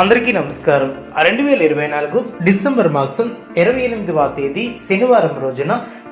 అందరికీ నమస్కారం. రెండు వేల ఇరవై నాలుగు డిసెంబర్ మాసం ఇరవై ఎనిమిదవ తేదీ శనివారం రోజున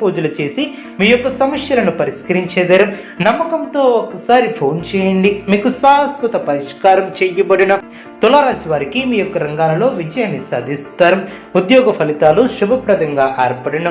పూజలు చేసి మీ యొక్క సమస్యలను పరిష్కరించేదారు. నమ్మకంతో ఒకసారి ఫోన్ చేయండి. మీకు శాశ్వత పరిష్కారం చేయబడిన తులారాశి వారికి మీ యొక్క రంగాలలో విజయాన్ని సాధిస్తారు. ఉద్యోగ ఫలితాలు శుభప్రదంగా ఏర్పడిన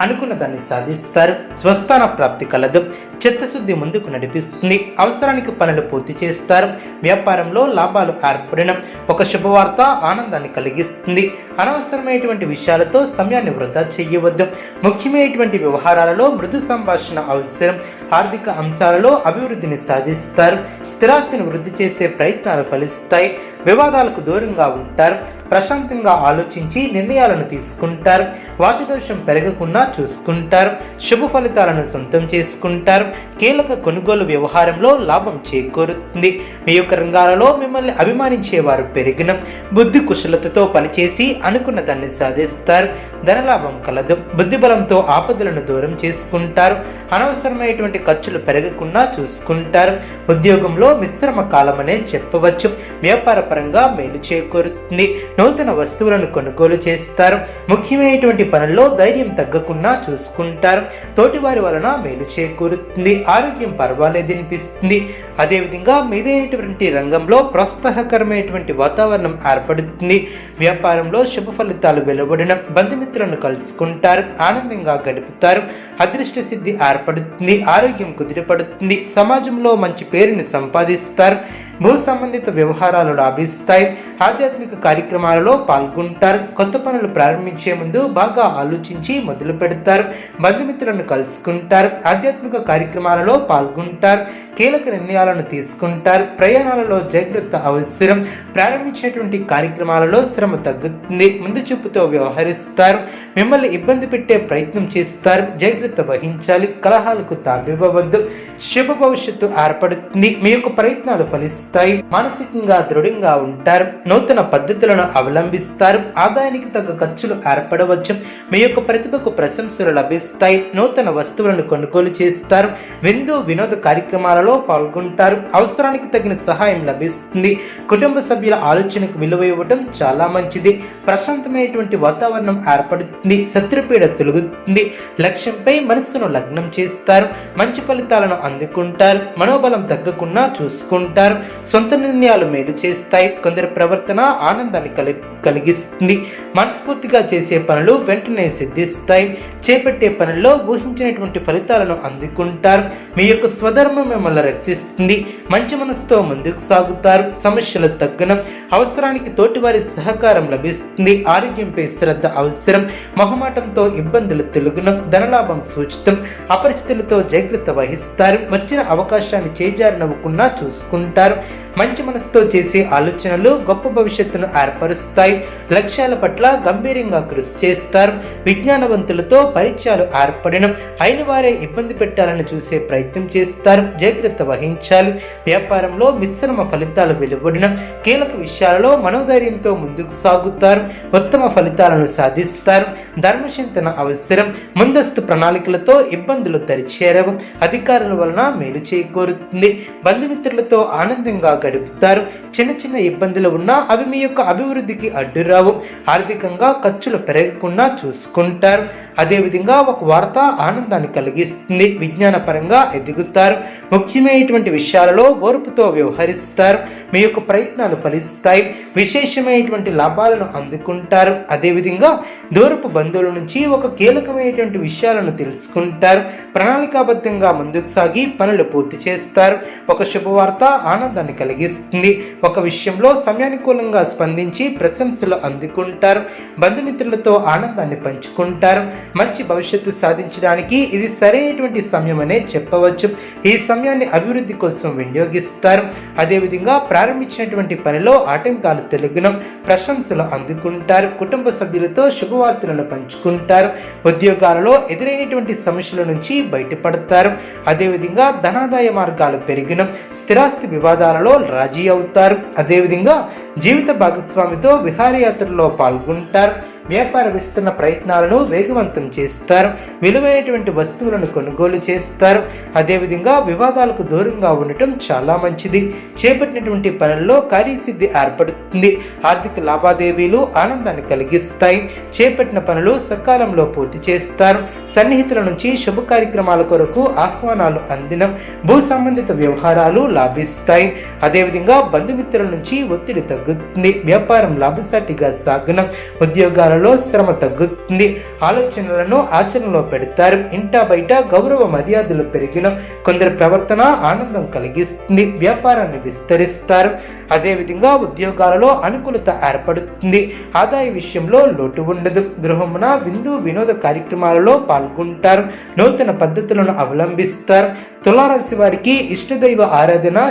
అనుకున్న దాన్ని సాధిస్తారు. స్వస్థాన ప్రాప్తి కలదు. చిత్తశుద్ధి ముందుకు నడిపిస్తుంది. అవసరానికి పనులు పూర్తి చేస్తారు. వ్యాపారంలో లాభాలు ఏర్పడిన ఒక శుభవార్త ఆనందాన్ని కలిగిస్తుంది. అనవసరమైనటువంటి విషయాలతో సమయాన్ని వృధా చేయవద్దు. ముఖ్యమైనటువంటి వ్యవహారాలలో మృదు సంభాషణ అవసరం. ఆర్థిక అంశాలలో అభివృద్ధిని సాధిస్తారు. స్థిరాస్తిని వృద్ధి చేసే ప్రయత్నాలు ఫలిస్తాయి. వివాదాలకు దూరంగా ఉంటారు. ప్రశాంతంగా ఆలోచించి నిర్ణయాలను తీసుకుంటారు. వాచదోషం పెరగకుండా చూసుకుంటారు. శుభ ఫలితాలను సొంతం చేసుకుంటారు. కీలక కొనుగోలు వ్యవహారంలో లాభం చేకూరుతుంది. మీ యొక్క రంగాలలో మిమ్మల్ని అభిమానించేవారు పెరిగిన. బుద్ధి కుశలతతో పనిచేసి అనుకున్న దాన్ని సాధిస్తారు. ధనలాభం కలదు. బుద్ధిబలంతో ఆపదలను దూరం చేసుకుంటారు. అనవసరమైనటువంటి ఖర్చులు పెరగకుండా చూసుకుంటారు. ఉద్యోగంలో మిశ్రమ కాలం అనే చెప్పవచ్చు. వ్యాపార పరంగా మేలు చేకూరుతుంది. నూతన వస్తువులను కొనుగోలు చేస్తారు. ముఖ్యమైనటువంటి పనుల్లో ధైర్యం తగ్గకుండా చూసుకుంటారు. తోటివారి వలన మేలు చేకూరుతుంది. ఆరోగ్యం పర్వాలేదు అనిపిస్తుంది అదేవిధంగా మీదైనటువంటి రంగంలో ప్రోత్సాహకరమైనటువంటి వాతావరణం ఏర్పడుతుంది. వ్యాపారంలో శుభ ఫలితాలు వెలువడిన బంధుమిత్రులను కలుసుకుంటారు ఆనందంగా గడుపుతారు. అదృష్ట సిద్ధి ఏర్పడుతుంది ఆరోగ్యం కుదిరిపడుతుంది సమాజంలో మంచి పేరుని సంపాదిస్తారు. భూ సంబంధిత వ్యవహారాలు లాభిస్తాయి ఆధ్యాత్మిక కార్యక్రమాలలో పాల్గొంటారు. కొత్త పనులు ప్రారంభించే ముందు బాగా ఆలోచించి మొదలు పెడతారు. బంధుమిత్రులను కలుసుకుంటారు. ఆధ్యాత్మిక కార్యక్రమాలలో పాల్గొంటారు. కీలక నిర్ణయాలను తీసుకుంటారు. ప్రయాణాలలో జాగ్రత్త అవసరం. ప్రారంభించినటువంటి కార్యక్రమాలలో శ్రమ తగ్గుతుంది. ముందు చూపుతో వ్యవహరిస్తారు. మిమ్మల్ని ఇబ్బంది పెట్టే ప్రయత్నం చేస్తారు. జాగ్రత్త వహించాలి. కలహాలకు తావివ్వవద్దు. శుభ భవిష్యత్తు ఏర్పడుతుంది. మీ యొక్క ప్రయత్నాలు ఫలిస్తాయి. మానసికంగా దృఢంగా ఉంటారు నూతన పద్ధతులను అవలంబిస్తారు ఆదాయానికి తగ్గ ఖర్చులు ఏర్పడవచ్చు మీ యొక్క ప్రతిభకు ప్రశంసలు లభిస్తాయి నూతన వస్తువులను కొనుగోలు చేస్తారు విందు వినోద కార్యక్రమాలలో పాల్గొంటారు అవసరానికి తగిన సహాయం లభిస్తుంది కుటుంబ సభ్యుల ఆలోచనకు విలువ ఇవ్వడం చాలా మంచిది ప్రశాంతమైనటువంటి వాతావరణం ఏర్పడుతుంది శత్రుపీడ తొలగుతుంది లక్ష్యంపై మనస్సును లగ్నం చేస్తారు మంచి ఫలితాలను అందుకుంటారు మనోబలం తగ్గకుండా చూసుకుంటారు సొంత నిర్ణయాలు మేలు చేస్తాయి. కొందరి ప్రవర్తన ఆనందాన్ని కలి కలిగిస్తుంది. మనస్ఫూర్తిగా చేసే పనులు వెంటనే సిద్ధిస్తాయి. చేపట్టే పనుల్లో ఊహించినటువంటి ఫలితాలను అందుకుంటారు. మీ యొక్క స్వధర్మం మిమ్మల్ని రక్షిస్తుంది. మంచి మనసుతో ముందుకు సాగుతారు. సమస్యలు తగ్గనం అవసరానికి తోటివారి సహకారం లభిస్తుంది. ఆరోగ్యంపై శ్రద్ధ అవసరం. మొహమాటంతో ఇబ్బందులు తెలుగునం ధనలాభం సూచితం. అపరిచితులతో జాగ్రత్త వహిస్తారు. వచ్చిన అవకాశాన్ని చేజారినవ్వకుండా చూసుకుంటారు. మంచి మనసుతో చేసే ఆలోచనలు గొప్ప భవిష్యత్తును ఏర్పరుస్తాయి. లక్ష్యాల పట్ల గంభీరంగా కృషి చేస్తారు. విజ్ఞానవంతులతో పరిచయాలు ఏర్పడడం అయిన వారే ఇబ్బంది పెట్టాలని చూసే ప్రయత్నం చేస్తారు. జాగ్రత్త వహించాలి. వ్యాపారంలో మిశ్రమ ఫలితాలు వెలువడిన కీలక విషయాలలో మనోధైర్యంతో ముందుకు సాగుతారు. ఉత్తమ ఫలితాలను సాధిస్తారు. ధర్మచింతన అవసరం. ముందస్తు ప్రణాళికలతో ఇబ్బందులు తరిచేరవు. అధికారుల వలన మేలు చేకూరుతుంది. బంధుమిత్రులతో ఆనందంగా గడుపుతారు. చిన్న చిన్న ఇబ్బందులు ఉన్నా అవి మీ యొక్క అభివృద్ధికి అడ్డురావు ఆర్థికంగా ఖర్చులు పెరగకుండా చూసుకుంటారు. అదేవిధంగా ఒక వార్త ఆనందాన్ని కలిగిస్తుంది. విజ్ఞానపరంగా ఎదుగుతారు. ముఖ్యమైనటువంటి విషయాలలో ఓర్పుతో వ్యవహరిస్తారు. మీ యొక్క ప్రయత్నాలు ఫలిస్తాయి. విశేషమైనటువంటి లాభాలను అందుకుంటారు. అదేవిధంగా దూరపు బంధువుల నుంచి ఒక కీలకమైనటువంటి విషయాలను తెలుసుకుంటారు. ప్రణాళికాబద్ధంగా ముందుకు సాగి పనులు పూర్తి చేస్తారు. ఒక శుభవార్త ఆనందాన్ని ఆనందాన్ని కలిగిస్తుంది. ఒక విషయంలో సమయానుకూలంగా స్పందించి ప్రశంసలు అందుకుంటారు. బంధుమిత్రులతో ఆనందాన్ని పంచుకుంటారు. మంచి భవిష్యత్తు సాధించడానికి ఇది సరైనటువంటి సమయం అనే చెప్పవచ్చు. ఈ సమయాన్ని అభివృద్ధి కోసం వినియోగిస్తారు. అదేవిధంగా ప్రారంభించినటువంటి పనిలో ఆటంకాలు తొలగినం. ప్రశంసలు అందుకుంటారు. కుటుంబ సభ్యులతో శుభవార్తలను పంచుకుంటారు. ఉద్యోగాలలో ఎదురైనటువంటి సమస్యల నుంచి బయటపడతారు. అదేవిధంగా ధనాదాయ మార్గాలు పెరిగిన. స్థిరాస్తి వివాదాలు వివాదాలలో రాజీ అవుతారు. అదేవిధంగా జీవిత భాగస్వామితో విహారయాత్రలో పాల్గొంటారు. వ్యాపార విస్తరణ ప్రయత్నాలను వేగవంతం చేస్తారు. విలువైనటువంటి వస్తువులను కొనుగోలు చేస్తారు. అదేవిధంగా వివాదాలకు దూరంగా ఉండటం చాలా మంచిది. చేపట్టినటువంటి పనుల్లో కార్యసిద్ధి ఏర్పడుతుంది. ఆర్థిక లావాదేవీలు ఆనందాన్ని కలిగిస్తాయి. చేపట్టిన పనులు సకాలంలో పూర్తి చేస్తారు. సన్నిహితుల నుంచి శుభ కార్యక్రమాల కొరకు ఆహ్వానాలు అందిన. భూ సంబంధిత వ్యవహారాలు లాభిస్తాయి. అదేవిధంగా బంధుమిత్రుల నుంచి ఒత్తిడి తగ్గుతుంది. వ్యాపారం లాభసాటిగా సాగనం ఉద్యోగాలలో శ్రమ తగ్గుతుంది. ఆలోచనలను ఆచరణలో పెడతారు. ఇంటా బయట గౌరవ మర్యాదలు పెరిగిన కొందరి ప్రవర్తన ఆనందం కలిగిస్తుంది. వ్యాపారాన్ని విస్తరిస్తారు. అదేవిధంగా ఉద్యోగాలలో అనుకూలత ఏర్పడుతుంది. ఆదాయ విషయంలో లోటు ఉండదు. గృహమున విందు వినోద కార్యక్రమాలలో పాల్గొంటారు. నూతన పద్ధతులను అవలంబిస్తారు. తులారాశి వారికి ఇష్టదైవ ఆరాధన